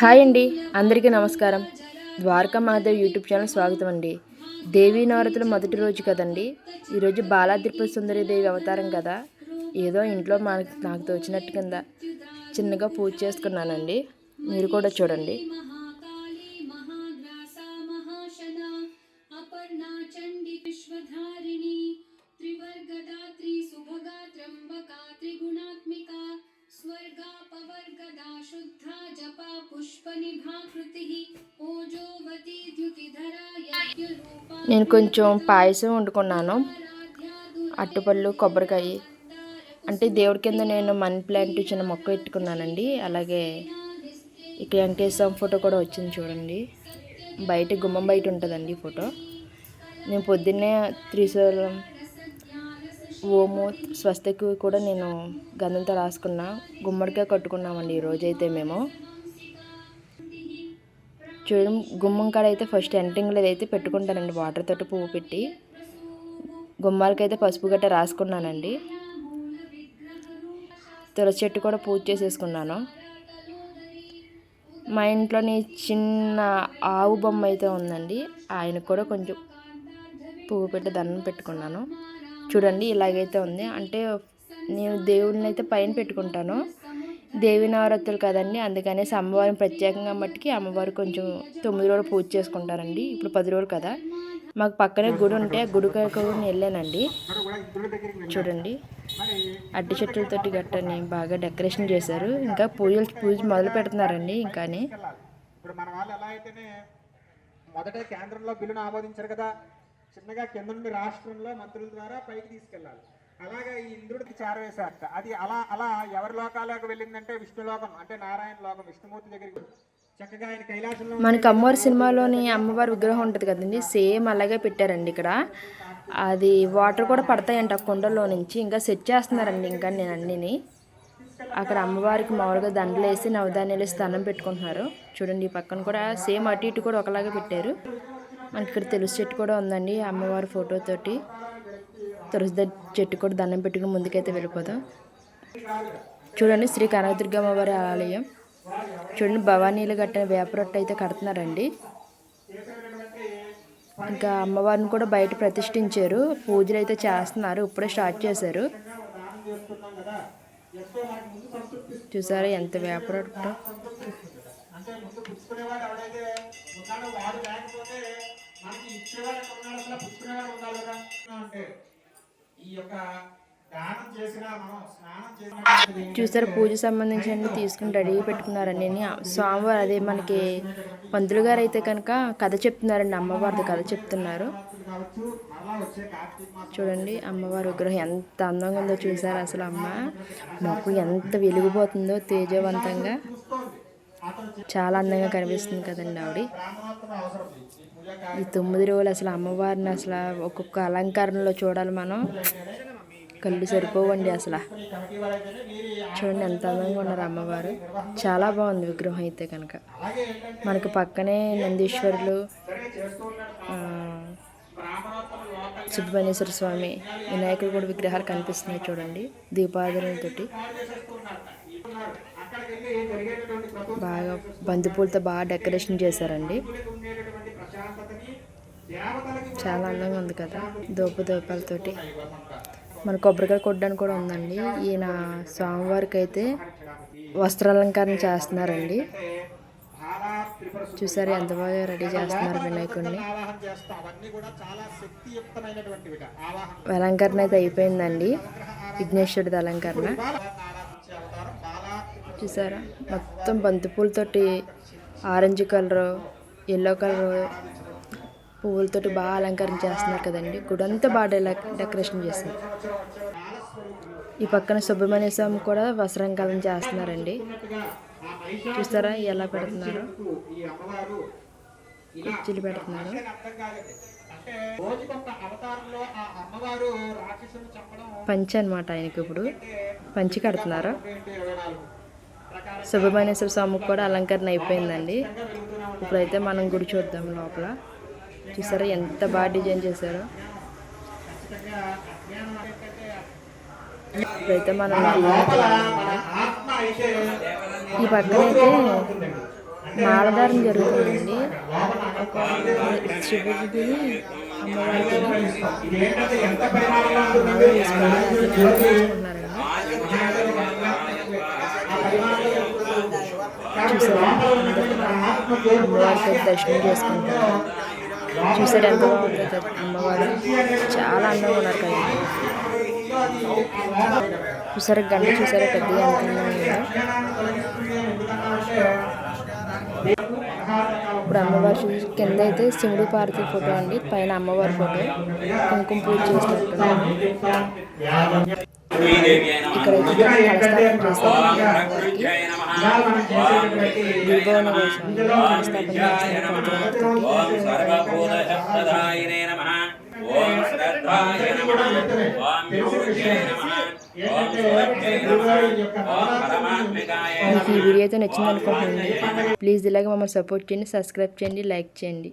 Hi అండి. అందరికీ నమస్కారం. ద్వారకా మహాదేవ్ యూట్యూబ్ ఛానల్ స్వాగతం అండి. దేవీ నవరాత్రుల మొదటి రోజు కదండి. ఈరోజు బాలా త్రిపుర సుందరి దేవి అవతారం కదా. ఏదో ఇంట్లో మనకు నాకు తోచినట్టు కింద చిన్నగా పూజ చేసుకున్నానండి. మీరు కూడా చూడండి. నేను కొంచెం పాయసం వండుకున్నాను. అట్టుపళ్ళు కొబ్బరికాయ. అంటే దేవుడి కింద నేను మనీ ప్లాంట్ చిన్న మొక్క పెట్టుకున్నానండి. అలాగే ఇక్కడ వెంకటేశ్వర ఫోటో కూడా వచ్చింది చూడండి. బయట గుమ్మం బయట ఉంటుందండి ఈ ఫోటో. నేను పొద్దున్నే త్రిశూలం ఓము స్వస్తికి కూడా నేను గంధంతో రాసుకున్నా గుమ్మడికాయ కట్టుకున్నామండి ఈ రోజైతే మేము. చూడడం గుమ్మం కాడ అయితే ఫస్ట్ ఎంటింగ్లో అయితే పెట్టుకుంటానండి. వాటర్ తోటి పువ్వు పెట్టి. గుమ్మాలకైతే పసుపు గట్ట రాసుకున్నానండి. తులసి చెట్టు కూడా పూజ చేసేసుకున్నాను. మా ఇంట్లోని చిన్న ఆవు బొమ్మ అయితే ఉందండి. ఆయనకు కూడా కొంచెం పువ్వు పెట్టి దండం పెట్టుకున్నాను. చూడండి ఇలాగైతే ఉంది. అంటే నేను దేవుడిని అయితే పైన పెట్టుకుంటాను. దేవి నవరాత్రులు కదండి. అందుకనేసి అమ్మవారిని ప్రత్యేకంగా మట్టికి అమ్మవారు కొంచెం తొమ్మిది రోజులు పూజ చేసుకుంటారండి. ఇప్పుడు పది రోజులు కదా. మాకు పక్కనే గుడి ఉంటే ఆ గుడికి కూడా వెళ్ళానండి. చూడండి. అడ్డు చెట్లతోటి గట్టని బాగా డెకరేషన్ చేశారు. ఇంకా పూజలు పూజ మొదలు పెడుతున్నారండి ఇంకానే. ఇప్పుడు మన వాళ్ళు ఎలా అయితేనే మొదట కేంద్రంలో బిల్లును ఆమోదించారు కదా. చిన్నగా కింద నుండి రాష్ట్రంలో మంత్రుల ద్వారా పైకి తీసుకెళ్ళాలి. అలాగే ఈ ఇంద్రుడికి చేరవేశారట. అది అలా అలా ఎవరి లోకాలకు వెళ్ళిందంటే విష్ణులోకం అంటే నారాయణ లోకం విష్ణుమూర్తి దగ్గరికి చక్కగా ఆయన కైలాసంలో మనకి అమ్మవారి సినిమాలోని అమ్మవారి విగ్రహం ఉంటుంది కదండి సేమ్ అలాగే పెట్టారండి ఇక్కడ. అది వాటర్ కూడా పడతాయంట ఆ కుండలో నుంచి ఇంకా సెట్ చేస్తున్నారండి ఇంకా నేను అన్నిని. అక్కడ అమ్మవారికి మామూలుగా దండలు వేసి నవధాన్యాలు వేసి దండం పెట్టుకుంటున్నారు. చూడండి ఈ పక్కన కూడా సేమ్ అటు ఇటు కూడా ఒకలాగే పెట్టారు. మనకి ఇక్కడ తెలుసు చెట్టు కూడా ఉందండి అమ్మవారి ఫోటోతోటి తులసి చెట్టు కూడా దండం పెట్టుకుని ముందుకైతే వెళ్ళిపోదాం. చూడండి శ్రీ కనకదుర్గమ్మ వారి ఆలయం. చూడండి భవానీలు కట్టిన వేపరొట్ట అయితే కడుతున్నారండి. ఇంకా అమ్మవారిని కూడా బయట ప్రతిష్ఠించారు. పూజలు అయితే చేస్తున్నారు. ఇప్పుడే స్టార్ట్ చేశారు. చూసారా ఎంత వేపరొట్ట అంటే ముందు పుచ్చుకునేవాడు ఎవడైతే ఉన్నాడో వాడు లేకపోతే మనకి ఇచ్చేవాడు ఉన్నాడు అసలు పుచ్చుకునేవాడు ఉండాలి కదా యొక్క చూసారా పూజ సంబంధించిన తీసుకుని రెడీ పెట్టుకున్నారండి. స్వామివారు అదే మనకి పంతులు గారు అయితే కనుక కథ చెప్తున్నారండి అమ్మవారిది కథ చెప్తున్నారు. చూడండి అమ్మవారి విగ్రహం ఎంత అందంగా ఉందో చూసారు అసలు అమ్మ. మొక్కు ఎంత వెలిగిపోతుందో తేజవంతంగా. చాలా అందంగా కనిపిస్తుంది కదండి ఆవిడ. ఈ తొమ్మిది రోజులు అసలు అమ్మవారిని అసలు ఒక్కొక్క అలంకరణలో చూడాలి మనం. కళ్ళు సరిపోవండి అసలు. చూడండి ఎంత అందంగా ఉన్నారు అమ్మవారు. చాలా బాగుంది విగ్రహం అయితే కనుక. మనకు పక్కనే నందీశ్వరులు సుబ్రహ్మణ్యేశ్వర స్వామి వినాయకుడు కూడా విగ్రహాలు కనిపిస్తున్నాయి చూడండి. దీపాదరణతోటి బాగా బంతిపూలతో బాగా డెకరేషన్ చేశారండి. చాలా అందంగా ఉంది కదా దోపు దోపాలతోటి మన కొబ్బరికాయ కొట్టడానికి కూడా ఉందండి. ఈయన స్వామివారికి అయితే వస్త్రాలంకరణ చేస్తున్నారండి. చూసారు ఎంత బాగా రెడీ చేస్తున్నారు వినాయకుడిని అలంకరణ అయితే అయిపోయిందండి. విఘ్నేశ్వరుడి అలంకరణ ఆరాధించే అవతారం బాలా త్రిపుర చూసారా? మొత్తం బంతిపూలతోటి ఆరెంజ్ కలర్ ఎల్లో కలర్ పువ్వులతోటి బాగా అలంకరణ చేస్తున్నారు కదండి. గుడి అంతా బాగా డెకరేషన్ చేసింది ఈ పక్కన సుబ్రహ్మణ్య స్వామి కూడా వస్త్రంకరణ చేస్తున్నారండి. చూస్తారా ఎలా పెడుతున్నారు? కుర్చీలు పెడుతున్నారు. పంచి అనమాట ఆయనకి ఇప్పుడు పంచి కడుతున్నారు. సుబ్రహ్మణ్యేశ్వర స్వామికి కూడా అలంకరణ అయిపోయిందండి. ఇప్పుడైతే మనం గుడి చూద్దాం లోపల. చూసారా ఎంత బాగా డిజైన్ చేశారో. ఇప్పుడైతే మనం ఈ పక్కన అయితే మాలధారం జరుగుతుందండి. ఒక శివుడిని అమ్మవారికి ఇదేంటంటే ఎంత పరిమాణంలో ఉంటుంది మాల వేసుకొని అమ్మవారికి దర్శనం చేసుకుంటారు చూసారు ఎంత బాగుందో కదా అమ్మవారు చాలా అందంగా ఉన్నారు కదా చూసారా గంట చూసారా ఉందో ఇప్పుడు అమ్మవారు చూసి కింద అయితే శివుడు పార్వతి ఫోటో అండి పైన అమ్మవారి ఫోటో. కుంకుమ పూజ చేసినట్టున్నారు ఇక్కడైతే కలస్థాపన చేస్తారు. ఓం సర్వభూతశబ్దదాయినే నమః ఓం శ్రద్ధాయ నమః ఓం నమః మీకు ఈ వీడియో అయితే నచ్చింది అనుకుంటున్నాను ప్లీజ్ ఇలాగే మమ్మల్ని సపోర్ట్ చేయండి సబ్స్క్రైబ్ చేయండి లైక్ చేయండి.